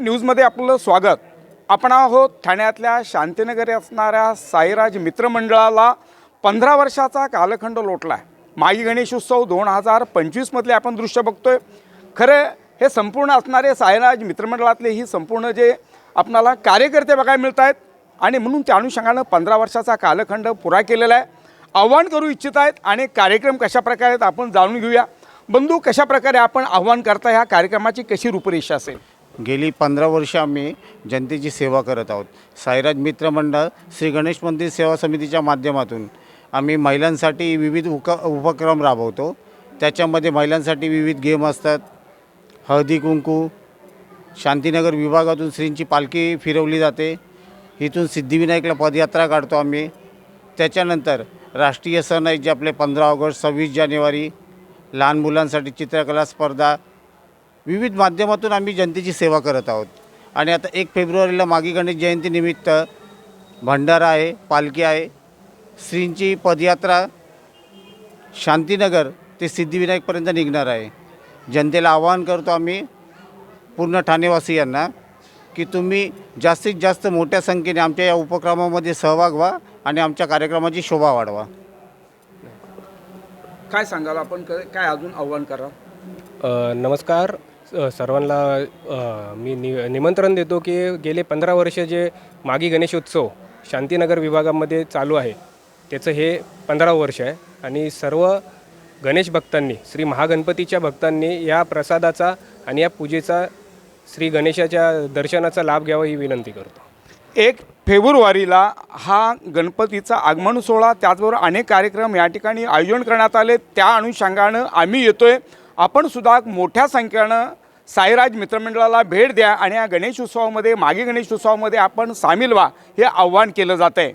न्यूजमध्ये आपलं स्वागत. आपण आहोत ठाण्यातल्या शांतीनगरी असणाऱ्या साईराज मित्रमंडळाला पंधरा वर्षाचा कालखंड लोटला आहे माई गणेशोत्सव दोन हजार पंचवीसमधले आपण दृश्य बघतोय. खरं हे संपूर्ण असणारे साईराज मित्रमंडळातले ही संपूर्ण जे आपणाला कार्यकर्ते बघायला मिळत आहेत आणि म्हणून त्या अनुषंगानं पंधरा वर्षाचा कालखंड पुरा केलेला आहे. आव्हान करू इच्छित आहेत आणि कार्यक्रम कशाप्रकारे आहेत आपण जाणून घेऊया. बंधू कशा प्रकारे आपण आव्हान करता ह्या कार्यक्रमाची कशी रूपरेषा असेल? गेली पंधरा वर्ष आम्ही जनतेची सेवा करत आहोत. साईराज मित्र मंडळ श्री गणेश मंदिर सेवा समितीच्या माध्यमातून आम्ही महिलांसाठी विविध उक उपक्रम राबवतो. त्याच्यामध्ये महिलांसाठी विविध गेम असतात. हळदी कुंकू शांतीनगर विभागातून श्रींची पालखी फिरवली जाते. इथून सिद्धिविनायकला पदयात्रा काढतो आम्ही. त्याच्यानंतर राष्ट्रीय सण आहेत जे आपले पंधरा ऑगस्ट सव्वीस जानेवारी. लहान मुलांसाठी चित्रकला स्पर्धा विविध माध्यमातून आम्ही जनतेची सेवा करत आहोत. आणि आता एक फेब्रुवारीला मागी गणेश जयंतीनिमित्त भंडारा आहे पालखी आहे. श्रींची पदयात्रा शांतीनगर ते सिद्धिविनायकपर्यंत निघणार आहे. जनतेला आवाहन करतो आम्ही पूर्ण ठाणेवासियांना की तुम्ही जास्तीत जास्त मोठ्या संख्येने आमच्या या उपक्रमामध्ये सहभाग व्हा आणि आमच्या कार्यक्रमाची शोभा वाढवा. काय सांगाल? आपण क- काय अजून आव्हान करा नमस्कार. सर्वांना मी नि निमंत्रण देतो की गेले पंधरा वर्ष जे मागी गणेशोत्सव शांतीनगर विभागामध्ये चालू आहे त्याचं हे पंधरा वर्ष आहे. आणि सर्व गणेश भक्तांनी श्री महागणपतीच्या भक्तांनी या प्रसादाचा आणि या पूजेचा श्री गणेशाच्या दर्शनाचा लाभ घ्यावा ही विनंती करतो. एक फेब्रुवारीला हा गणपतीचा आगमन सोहळा त्याचबरोबर अनेक कार्यक्रम या ठिकाणी आयोजन करण्यात आले. त्या अनुषंगानं आम्ही येतोय. आपण सुद्धा मोठ्या संख्येनं साईराज मित्रमंडळाला भेट द्या आणि या गणेश उत्सवामध्ये मागे गणेश उत्सवामध्ये आपण सामील व्हा हे आव्हान केलं जात आहे